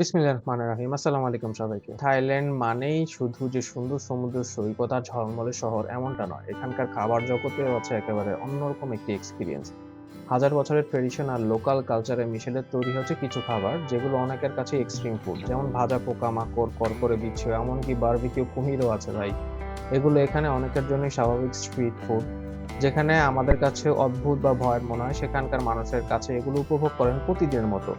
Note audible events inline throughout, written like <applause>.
বিসমিল্লাহ রহমান রাহিম, আসসালামু আলাইকুম সবাইকে। থাইল্যান্ড মানেই শুধু যে সুন্দর সমুদ্র, সৈকত আর ঝলমলে শহর এমনটা নয়। এখানকার খাবার জগতে হচ্ছে একেবারে অন্যরকম একটি এক্সপিরিয়েন্স হাজার বছরের ট্রেডিশন আর লোকাল কালচারে মিশেলে তৈরি হচ্ছে কিছু খাবার, যেগুলো অনেকের কাছে এক্সট্রিম ফুড যেমন ভাজা পোকা মাকড় করকরে বিচ্ছু এমনকি বারবিকিউ কুমিরও আছে ভাই। এগুলো এখানে অনেকের জন্যই স্বাভাবিক স্ট্রিট ফুড যেখানে আমাদের কাছে অদ্ভুত বা ভয়ের মনে হয়, সেখানকার মানুষের কাছে এগুলো উপভোগ করেন প্রতিদিনের মতো।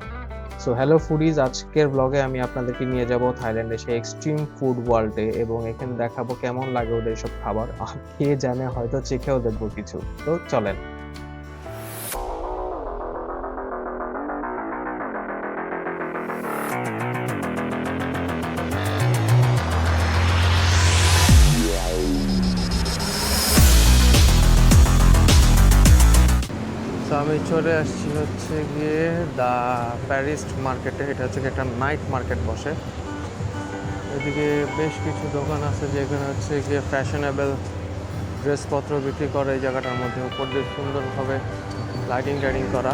সো হ্যালো ফুডিজ আজকের ব্লগে আমি আপনাদেরকে নিয়ে যাব থাইল্যান্ডে সেই এক্সট্রিম ফুড ওয়ার্ল্ডে এবং এখানে দেখাবো কেমন লাগে ওদের সব খাবার। আর কে জানে হয়তো চেখেও দেখব কিছু। তো চলেন। আমি চলে আসছি হচ্ছে গিয়ে দ্য প্যারিস মার্কেটে। এটা হচ্ছে একটা নাইট মার্কেট বসে। এদিকে বেশ কিছু দোকান আছে যেখানে হচ্ছে গিয়ে ফ্যাশনেবল ড্রেসপত্র বিক্রি করে। এই জায়গাটার মধ্যে উপর দিয়ে সুন্দরভাবে লাইটিং টাইটিং করা।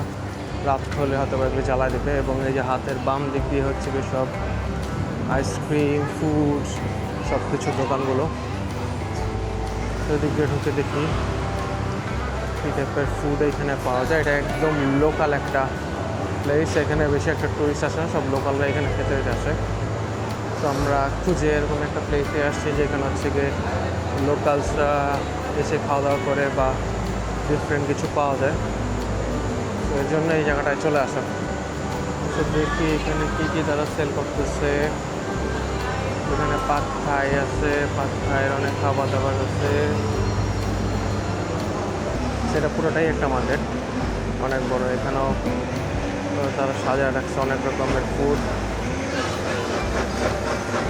রাত হলে হয়তো বা জ্বালা দেবে এবং এই যে হাতের বাম দিক দিয়ে হচ্ছে গিয়ে সব আইসক্রিম ফুড সব কিছু দোকানগুলো। দিয়ে ঢুকে দেখি। এই টাইপের ফুড এখানে পাওয়া যায়। এটা একদম লোকাল একটা প্লেস এখানে বেশি একটা টুরিস্ট আসে না, সব লোকালরা এখানে খেতে আসে। তো আমরা খুঁজে এরকম একটা প্লেসে আসছি যেখানে হচ্ছে গিয়ে লোকালসরা এসে খাওয়া দাওয়া করে বা ডিফারেন্ট কিছু পাওয়া যায়। তো এর জন্য এই জায়গাটায় চলে আসা। তো দেখি এখানে কী কী তারা সেল করতেছে। এখানে পাত থাই আছে পাত খাইয়ের অনেক খাবার দাবার আছে। সেটা পুরোটাই একটা মার্কেট। অনেক বড় এখানেও তারা সাজায় রাখছে অনেক রকমের food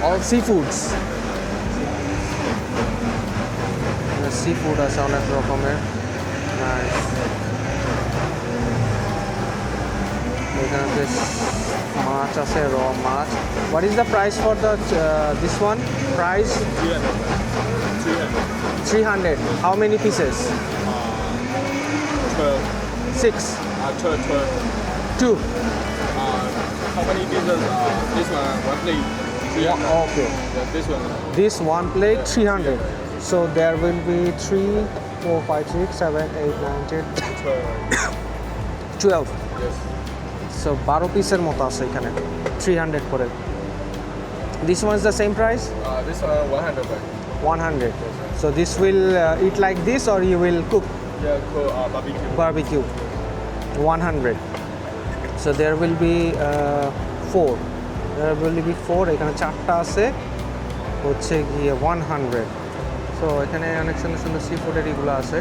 all C foods sea food আছে অনেক রকমের। এখানে বেশ মাছ আছে র মাছ। What is the price for the this one price three hundred how many pieces 12. Six Uh, 12, 12. Two Uh, how many pieces? Uh, this one, one plate. 300. Okay Yeah, this one. This one plate 300. So there will be 3, 4, 5, 6, 7, 8, 9, 10, 12. <coughs> 12. Yes. So বারো পিসের মতো আছে এখানে 300 করে This one is the same price? Uh, this one, 100 baht. 100. So this will uh, eat like this or you will cook Cool. Uh, barbecue. barbecue? 100. So there will be uh, four. There will be four. এখানে চারটা আছে হচ্ছে গিয়ে 100. So এখানে অনেক সুন্দর সুন্দর C ফুডের এগুলো আছে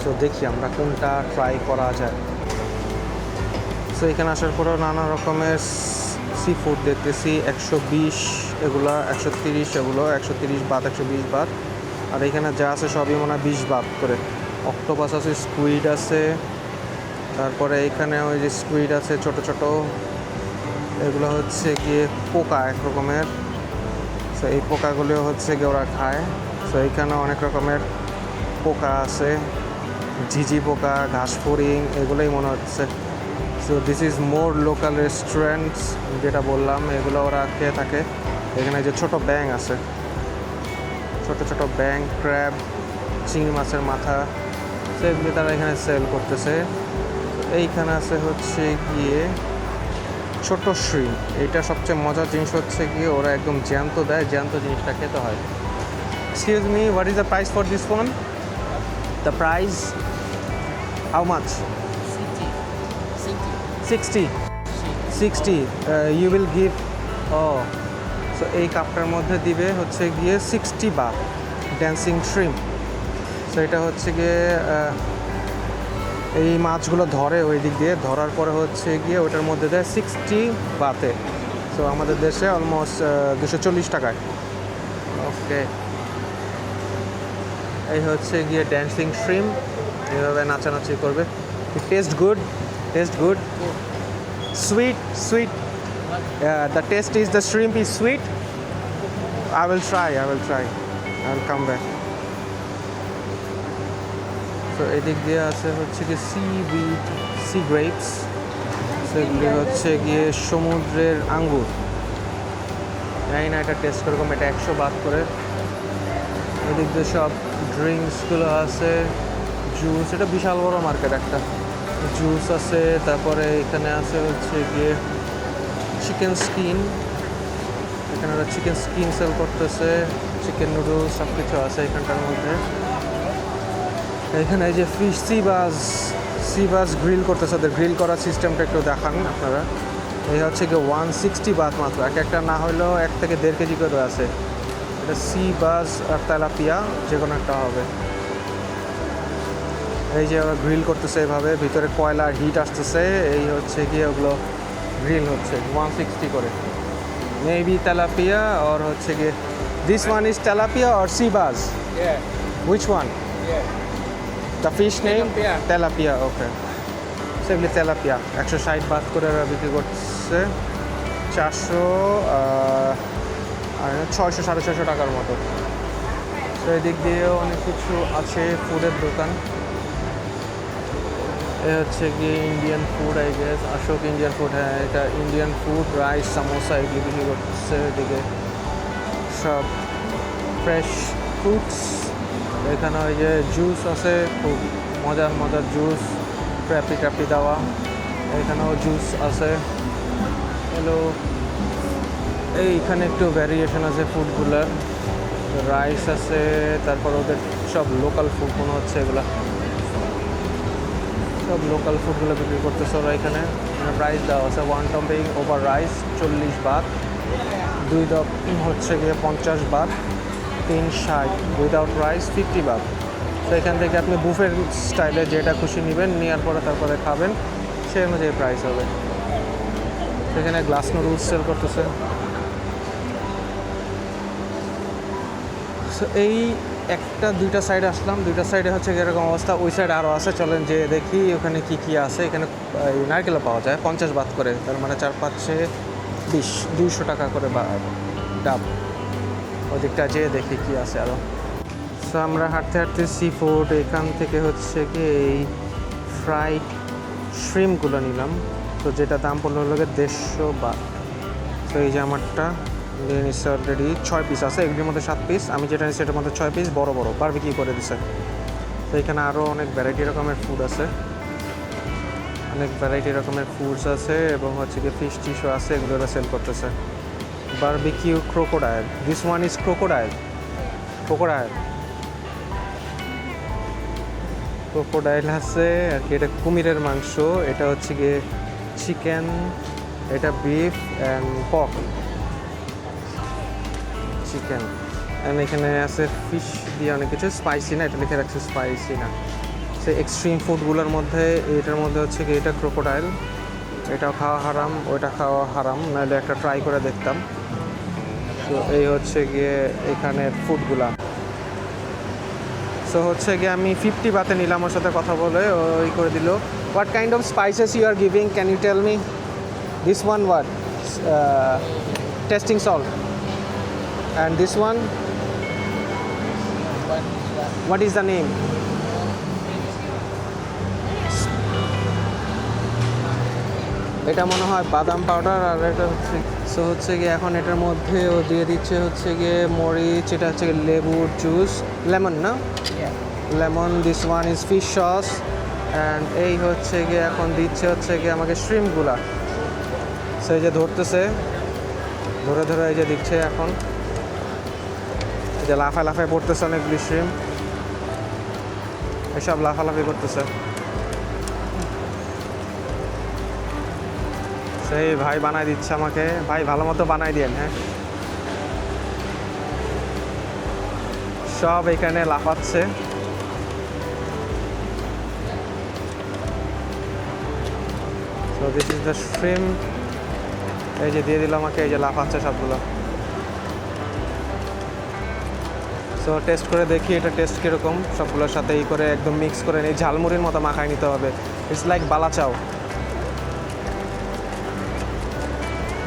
সো দেখি আমরা কোনটা ট্রাই করা যায় সো এখানে আসার পরেও নানা রকমের সি ফুড দেখতেছি একশো বিশ এগুলো একশো তিরিশ এগুলো একশো তিরিশ বাদ একশো বিশ বাদ আর এখানে যা আছে সবই মনে হয় বিশ বাদ করে অক্টোপাস আছে স্কুইড আছে, তারপরে এখানে ওই যে স্কুইড আছে, ছোট ছোট। এগুলো হচ্ছে গিয়ে পোকা এক রকমের। সো এই পোকাগুলো হচ্ছে গিয়ে ওরা খায়। সো এখানে অনেক রকমের পোকা আছে। ঝিঝি পোকা, ঘাস ফড়িং, এগুলোই মনে হচ্ছে। So this is more local restaurants যেটা বললাম, এগুলো ওরা খেয়ে থাকে। এখানে যে ছোট ব্যাং আছে। ছোট ছোট ব্যাং ক্র্যাব, চিংড়ি মাছের মাথা। সেগুলি তারা এখানে সেল করতেছে। এইখানে আছে হচ্ছে গিয়ে ছোট শ্রী। এইটা সবচেয়ে মজার জিনিস হচ্ছে গিয়ে ওরা একদম জ্যান্ত দেয়, জ্যান্ত জিনিসটা খেতে হয়। Excuse me what is the price for this one the price how much sixty sixty you will give O so এই কাপটার মধ্যে দিবে হচ্ছে গিয়ে সিক্সটি বা ড্যান্সিং শ্রিম সো এটা হচ্ছে গিয়ে এই মাছগুলো ধরে ওই দিক দিয়ে। ধরার পরে হচ্ছে গিয়ে ওটার মধ্যে দেয় সিক্সটি বাতে। সো আমাদের দেশে অলমোস্ট দুশো চল্লিশ টাকায়। ওকে এই হচ্ছে গিয়ে ড্যান্সিং স্ট্রিম এভাবে নাচানাচি করবে। Taste good taste good sweet sweet the taste is the shrimp is sweet I will try I will try I will come back তো এদিক দিয়ে আছে হচ্ছে কি সি উইড সি গ্রেপস। সেগুলি হচ্ছে গিয়ে সমুদ্রের আঙ্গুর। জানি না এটা টেস্ট কীরকম, এটা একশো বাদ করে। এদিক দিয়ে সব ড্রিঙ্কসগুলো আছে, জুস, এটা বিশাল বড় মার্কেট একটা। জুস আছে, তারপরে এখানে আছে হচ্ছে গিয়ে চিকেন স্কিন। এখানে ওরা চিকেন স্কিন সেল করতেছে, চিকেন নুডলস সব কিছু আছে এখানটার মধ্যে। এখানে এই যে fish sea bass sea bass grill করতেছে ওদের গ্রিল করার সিস্টেমটা একটু দেখান আপনারা। এই হচ্ছে কি ওয়ান সিক্সটি বাস মাত্র। এক একটা না হলেও এক থেকে দেড় কেজি করে আছে। এটা সি বাস আর তেলাপিয়া যে কোনো একটা হবে। এই যে ওরা গ্রিল করতেছে এভাবে ভিতরে কয়লার হিট আসতেছে এই হচ্ছে গিয়ে ওগুলো গ্রিল হচ্ছে ওয়ান সিক্সটি করে। মেবি তেলাপিয়া আর হচ্ছে গিয়ে this one is tilapia R sea bass which one. The fish Tilapia. Tilapia okay সেগুলি তেলাপিয়া একশো ষাট বাদ করে ওরা বিক্রি করছে। চারশো ছয়শো সাড়ে ছয়শো টাকার মতো। তো এদিক দিয়েও অনেক কিছু আছে ফুডের দোকান। এ হচ্ছে গিয়ে Indian food I guess Ashok Indian food হ্যাঁ এটা ইন্ডিয়ান ফুড রাইস সামোসা এগুলি বিক্রি করছে। এদিকে সব ফ্রেশ ফ্রুটস এখানে ওই যে জুস আছে, খুব মজার মজার জুস ট্র্যাপি ট্র্যাপি দেওয়া। এখানেও জুস আছে। হ্যালো এইখানে একটু ভ্যারিয়েশন আছে ফুডগুলোর রাইস আছে, তারপর ওদের সব লোকাল ফুড মনে হচ্ছে এগুলা। সব লোকাল ফুডগুলো বিক্রি করতেছে ওরা এখানে। প্রাইস দেওয়া আছে। ওয়ান টম্পিং ওভার রাইস চল্লিশ বাত দুই দপ হচ্ছে গিয়ে পঞ্চাশ বাত তিন ষাট উইদাউট রাইস ফিফটি বাত তো এখান থেকে আপনি বুফের স্টাইলে যেটা খুশি নেবেন নেওয়ার পরে তারপরে খাবেন সেই অনুযায়ী প্রাইস হবে। সেখানে গ্লাস নুডলস সেল করতেছে। So, এই একটা দুইটা সাইডে আসলাম। দুইটা সাইডে হচ্ছে এরকম অবস্থা। ওই সাইডে আরও আছে চলেন যে দেখি ওখানে কি কি আছে। এখানে নারকেলও পাওয়া যায় পঞ্চাশ বাত করে। তার মানে চার পাঁচশে বিশ দুইশো টাকা করে বা ডাব। ওদিকটা যেয়ে দেখি কি আছে আরও সো আমরা হাঁটতে হাঁটতে সি ফুড এখান থেকে হচ্ছে কি এই ফ্রাইড শ্রিমগুলো নিলাম। তো যেটা দাম পড়ল হলো দেড়শো বাত তো এই যে আমারটা নিচ্ছে অলরেডি ছয় পিস আছে, এগুলির মধ্যে সাত পিস আমি যেটা নিচ্ছি এটার মধ্যে ছয় পিস বড় বড় বারবিকিউ করে দিছে। তো এখানে আরও অনেক ভ্যারাইটি রকমের ফুড আছে। অনেক ভ্যারাইটি রকমের ফুডস আছে এবং হচ্ছে কি ফিশ টিশও আছে, এগুলো সেল করতেছে। Barbecue crocodile this one is crocodile crocodile crocodile আছে, আর কি এটা কুমিরের মাংস, এটা হচ্ছে গিয়ে চিকেন এটা beef and pork chicken and এখানে আছে ফিশ দিয়ে অনেক কিছু স্পাইসি না, এটা লিখে রাখছে স্পাইসি না। সে এক্সট্রিম ফুডগুলোর মধ্যে, এটার মধ্যে হচ্ছে কি এটা ক্রোকোডাইল এটাও খাওয়া হারাম, ওইটা খাওয়া হারাম, নাহলে একটা ট্রাই করে দেখতাম। তো এই হচ্ছে গিয়ে এখানের ফুডগুলা সো হচ্ছে গিয়ে আমি ফিফটি বাতে নিলাম ওর সাথে কথা বলে ওই করে দিল। What kind of spices you are giving can you tell me this one what tasting salt and this one what is the name এটা মনে হয় বাদাম পাউডার আর এটা হচ্ছে সো হচ্ছে গিয়ে এখন এটার মধ্যে ও দিয়ে দিচ্ছে হচ্ছে গিয়ে মরিচ এটা হচ্ছে লেবুর জুস লেমন না? Lemon this one is fish sauce and এই হচ্ছে গিয়ে এখন দিচ্ছে হচ্ছে গিয়ে আমাকে শ্রিমগুলা সো যে ধরতেছে ধরে ধরে এই যে দিচ্ছে এখন। এই যে লাফায় লাফায় পড়তেছে অনেকগুলি শ্রিম এসব লাফালাফি করতেছে। সেই ভাই বানাই দিচ্ছে আমাকে। ভাই ভালো মতো বানাই দিয়েন হ্যাঁ। সব এখানে লাফাচ্ছে। So this is the shrimp এই যে দিয়ে দিল আমাকে, এই যে লাফাচ্ছে সবগুলো। সো টেস্ট করে দেখি এটা টেস্ট কীরকম। সবগুলোর সাথে এই করে একদম মিক্স করে নিই ঝালমুড়ির মতো মাখায় নিতে হবে। It's like balachao.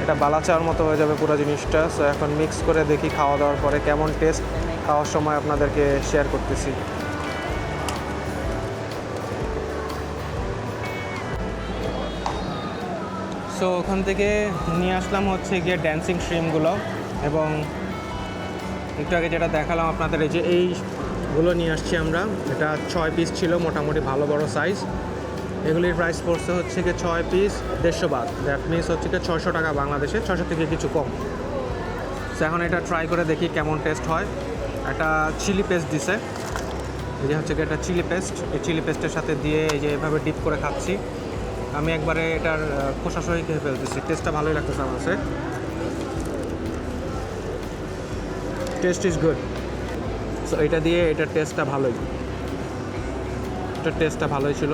এটা বালা চাওয়ার মতো হয়ে যাবে পুরো জিনিসটা। সো এখন মিক্স করে দেখি খাওয়া দাওয়ার পরে কেমন টেস্ট খাওয়ার সময় আপনাদেরকে শেয়ার করতেছি। সো ওখান থেকে নিয়ে আসলাম হচ্ছে গিয়ে ড্যান্সিং স্ট্রিমগুলো এবং একটু আগে যেটা দেখালাম আপনাদের, এই যে এইগুলো নিয়ে আসছি আমরা। এটা ছয় পিস ছিল, মোটামুটি ভালো বড় সাইজ এগুলির প্রাইস পড়ছে হচ্ছে কি ছয় পিস দেড়শো বাদ দ্যাট মিনস হচ্ছে কি ছয়শো টাকা বাংলাদেশে ছশো থেকে কিছু কম। তো এখন এটা ট্রাই করে দেখি কেমন টেস্ট হয়। একটা চিলি পেস্ট দিছে। এই যে হচ্ছে কি একটা চিলি পেস্ট এই চিলি পেস্টের সাথে দিয়ে এই যে এভাবে ডিপ করে খাচ্ছি। আমি একবারে এটার খোসা সহি খেয়ে ফেলতেছি। টেস্টটা ভালোই লাগতেছে আমার কাছে। টেস্ট ইজ গুড সো এটা দিয়ে এটার টেস্টটা ভালোই। এটার টেস্টটা ভালোই ছিল।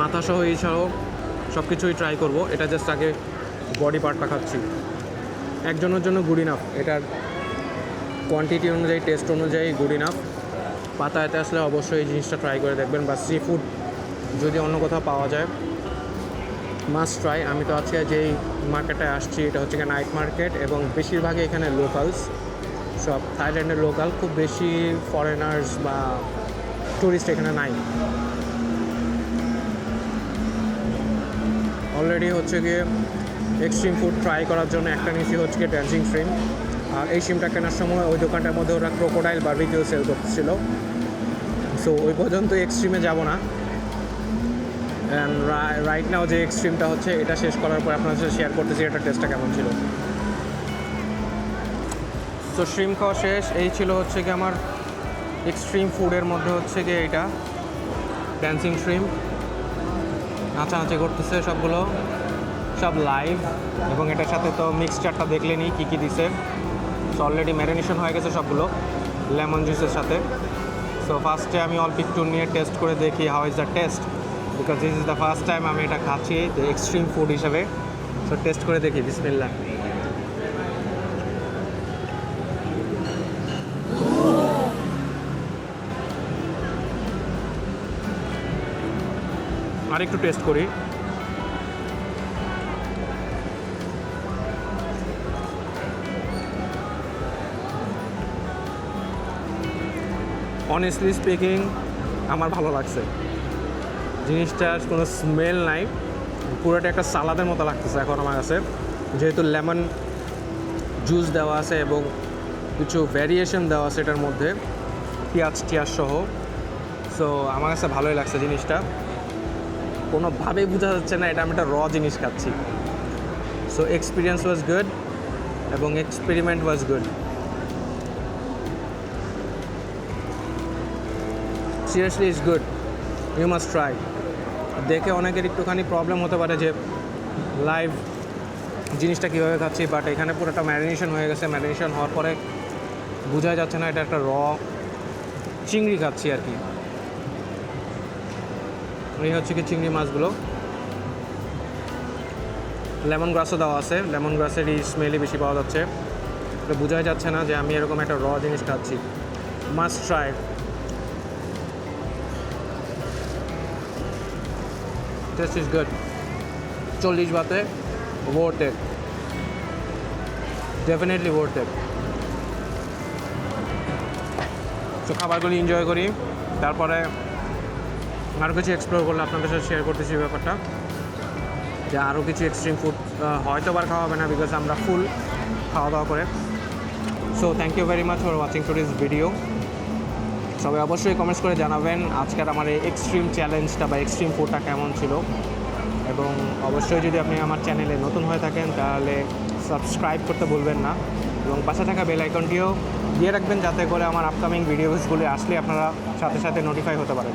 মাথা সহ এছাড়াও সব কিছুই ট্রাই করব। এটা জাস্ট আগে বডি পার্টটা খাচ্ছি। একজনের জন্য গুড ইনাফ এটার কোয়ান্টিটি অনুযায়ী টেস্ট অনুযায়ী গুড ইনাফ পাতায়াতে আসলে অবশ্যই এই জিনিসটা ট্রাই করে দেখবেন। বা সি ফুড যদি অন্য কোথাও পাওয়া যায় মাস্ট ট্রাই আমি তো আজকে যেই মার্কেটে আসছি, এটা হচ্ছে নাইট মার্কেট এবং বেশিরভাগই এখানে লোকালস সব থাইল্যান্ডের লোকাল খুব বেশি ফরেনার্স বা টুরিস্ট এখানে নাই। অলরেডি হচ্ছে গিয়ে এক্সট্রিম ফুড ট্রাই করার জন্য একটা নিচে হচ্ছে গিয়ে ড্যান্সিং স্ট্রিম আর এই সিমটা কেনার সময় ওই দোকানটার মধ্যে ওরা ক্রোকোডাইল বার্বিকিউ সেল করতেছিল। সো ওই পর্যন্ত এক্সট্রিমে যাব না। রাইট নাও যে এক্সট্রিমটা হচ্ছে, এটা শেষ করার পর আপনার সাথে শেয়ার করতেছি এটা টেস্টটা কেমন ছিল। তো স্ট্রিম খাওয়া শেষ। এই ছিল হচ্ছে কি আমার এক্সট্রিম ফুডের মধ্যে হচ্ছে কি এইটা ড্যান্সিং স্ট্রিম নাচানাচি করতেছে সবগুলো। সব লাইভ এবং এটার সাথে তো মিক্সচারটা দেখলেনি কী কী দিছে। সো অলরেডি ম্যারিনেশন হয়ে গেছে সবগুলো লেমন জুসের সাথে। সো ফার্স্টে আমি অল্প একটু নিয়ে টেস্ট করে দেখি how is the taste because this is the first time আমি এটা খাচ্ছি এক্সট্রিম ফুড হিসাবে। সো টেস্ট করে দেখি বিসমিল্লা আর একটু টেস্ট করি। অনেস্টলি স্পিকিং আমার ভালো লাগছে। জিনিসটার কোনো স্মেল নাই। পুরোটা একটা সালাদের মতো লাগতেছে এখন আমার কাছে। যেহেতু লেমন জুস দেওয়া আছে এবং কিছু ভ্যারিয়েশন দেওয়া আছে এটার মধ্যে। পেঁয়াজ, টিয়াজ সহ। সো আমার কাছে ভালোই লাগছে জিনিসটা। কোনোভাবেই বোঝা যাচ্ছে না, এটা আমি একটা র জিনিস খাচ্ছি। সো এক্সপিরিয়েন্স ওয়াজ গুড এবং experiment was good seriously is good you must try দেখে অনেকের একটুখানি প্রবলেম হতে পারে যে লাইভ জিনিসটা কীভাবে খাচ্ছি বাট এখানে পুরোটা ম্যারিনেশন হয়ে গেছে। ম্যারিনেশন হওয়ার পরে বোঝা যাচ্ছে না, এটা একটা র চিংড়ি খাচ্ছি আর কি। এই হচ্ছে কি চিংড়ি মাছগুলো। লেমন গ্রাসও দেওয়া আছে। লেমন গ্রাসেরই স্মেলই বেশি পাওয়া যাচ্ছে। বোঝাই যাচ্ছে না যে আমি এরকম একটা র জিনিস খাচ্ছি। Must try taste is good চল্লিশ বাতে ওয়ার্থ ডেফিনেটলি ওয়ার্থ তো খাবারগুলি এনজয় করি। তারপরে আরও কিছু এক্সপ্লোর করলে আপনাদের সাথে শেয়ার করতেছি ব্যাপারটা। যে আরও কিছু এক্সট্রিম ফুড হয়তো বার খাওয়া হবে না বিকজ আমরা ফুল খাওয়া দাওয়া করে। So thank you very much for watching to to this video সবাই অবশ্যই কমেন্টস করে জানাবেন আজকের আমার এই এক্সট্রিম চ্যালেঞ্জটা বা এক্সট্রিম ফুডটা কেমন ছিল। এবং অবশ্যই যদি আপনি আমার চ্যানেলে নতুন হয়ে থাকেন, তাহলে সাবস্ক্রাইব করতে ভুলবেন না। এবং পাশে থাকা বেল আইকনটিও দিয়ে রাখবেন যাতে করে আমার আপকামিং ভিডিওসগুলি আসলে আপনারা সাথে সাথে নোটিফাই হতে পারেন।